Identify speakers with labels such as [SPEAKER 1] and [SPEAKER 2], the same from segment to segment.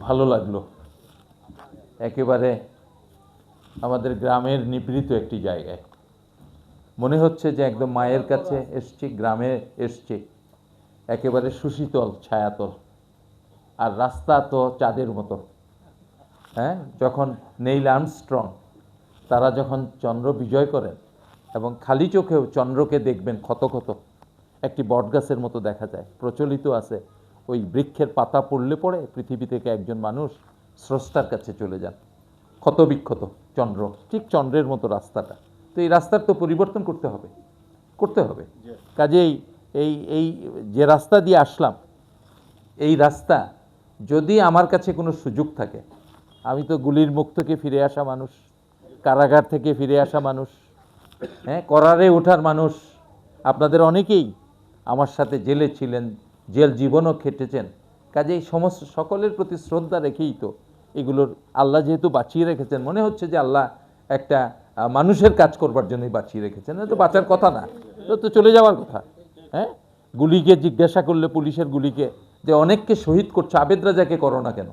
[SPEAKER 1] ভালো লাগল। একেবারে আমাদের গ্রামের নিপীড়িত একটি জায়গায়। মনে হচ্ছে যে একদম মায়ের কাছে এসছি, গ্রামে এসছি। একেবারে সুশীতল, ছায়াতল। আর রাস্তা তো চাঁদের মতো। হ্যাঁ? যখন নেইল আর্মস্ট্রং, তারা যখন চন্দ্র বিজয় করেন এবং খালি চোখেও চন্দ্রকে দেখবেন ক্ষত ক্ষত, একটি বটগাছের মতো দেখা যায়, প্রচলিত আছে। ওই বৃক্ষের পাতা পড়লে পড়ে পৃথিবী থেকে একজন মানুষ স্রষ্টার কাছে চলে যান। ক্ষত বিক্ষত চন্দ্র ঠিক চন্দ্রের মতো রাস্তাটা। তো এই রাস্তার তো পরিবর্তন করতে হবে করতে হবে। কাজেই এই এই যে রাস্তা দিয়ে আসলাম এই রাস্তা যদি আমার কাছে কোনো সুযোগ থাকে আমি তো গুলির মুখ থেকে ফিরে আসা মানুষ কারাগার থেকে ফিরে আসা মানুষ হ্যাঁ করারে ওঠার মানুষ। আপনাদের অনেকেই আমার সাথে জেলে ছিলেন জেল জীবনও খেটেছেন। কাজেই সমস্ত সকলের প্রতি শ্রদ্ধা রেখেই তো এগুলোর আল্লাহ যেহেতু বাঁচিয়ে রেখেছেন, মনে হচ্ছে যে আল্লাহ একটা মানুষের কাজ করবার জন্যই বাঁচিয়ে রেখেছেন। তো বাঁচার কথা না তো চলে যাওয়ার কথা হ্যাঁ? গুলিকে জিজ্ঞাসা করলে পুলিশের গুলিকে যে অনেককে শহীদ করছে, আবেদ রাজাকে করো না কেন?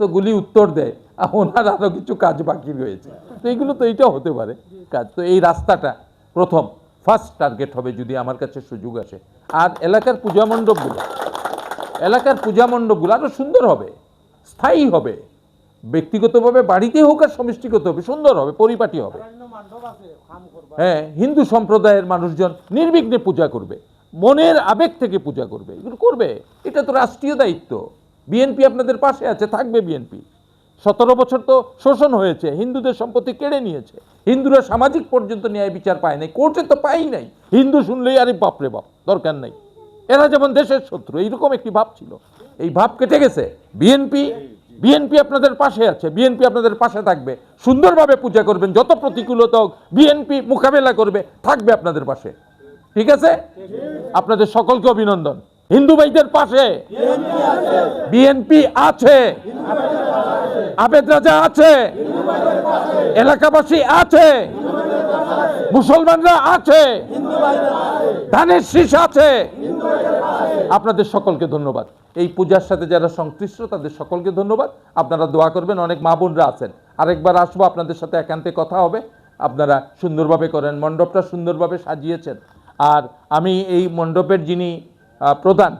[SPEAKER 1] তো গুলি উত্তর দেয়, আর ওনার আরও কিছু কাজ বাকি রয়েছে। তো এইগুলো তো এইটাও হতে পারে কাজ। তো এই রাস্তাটা প্রথম। ফার্স্ট টার্গেট হবে যদি আমার কাছে সুযোগ আসে। আর এলাকার পূজা মণ্ডপগুলো এলাকার পূজা মণ্ডপগুলো আরও সুন্দর হবে স্থায়ী হবে। ব্যক্তিগতভাবে বাড়িতে হোক আর সমষ্টিগত হবে সুন্দর হবে পরিপাটি হবে। হ্যাঁ হিন্দু সম্প্রদায়ের মানুষজন নির্বিঘ্নে পূজা করবে মনের আবেগ থেকে পূজা করবে এগুলো করবে। এটা তো রাষ্ট্রীয় দায়িত্ব। বিএনপি আপনাদের পাশে আছে থাকবে বিএনপি। সতেরো বছর তো শোষণ হয়েছে হিন্দুদের সম্পত্তি কেড়ে নিয়েছে। হিন্দুরা সামাজিক পর্যন্ত ন্যায় বিচার পায় নাই, কোর্টে তো পাই নাই। হিন্দু শুনলেই, আরে বাপরে বাপ, দরকার নাই। এরা যেমন দেশের শত্রু, এইরকম একটি ভাব ছিল। এই ভাব কেটে গেছে। বিএনপি বিএনপি আপনাদের পাশে আছে বিএনপি আপনাদের পাশে থাকবে। সুন্দরভাবে পূজা করবেন, যত প্রতিকূলতা হোক বিএনপি মোকাবেলা করবে, থাকবে আপনাদের পাশে। ঠিক আছে? আপনাদের সকলকে অভিনন্দন। হিন্দু ভাইদের পাশে। বিএনপি আছে। আবেদ রাজা আছে, এলাকাবাসী আছে, মুসলমানরা আছে ধানের শীষ আছে। আপনাদের সকলকে ধন্যবাদ। এই পূজার সাথে যারা সংশ্লিষ্ট, তাদের সকলকে ধন্যবাদ। আপনারা দোয়া করবেন, অনেক মা বোনরা আছেন। আরেকবার আসব, আপনাদের সাথে একান্তে কথা হবে। আপনারা সুন্দরভাবে করেন, মণ্ডপটা সুন্দরভাবে সাজিয়েছেন। আর আমি এই মণ্ডপের যিনি প্রধান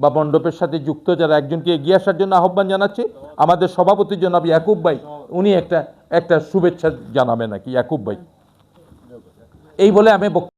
[SPEAKER 1] বা মণ্ডপের সাথে যুক্ত যারা একজনকে এগিয়ে আসার জন্য আহ্বান জানাচ্ছি, আমাদের সভাপতির জন্য জনাব ইয়াকুব ভাই, উনি একটা একটা শুভেচ্ছা জানাবেন নাকি, ইয়াকুব ভাই? এই বলে আমি বক্তব্য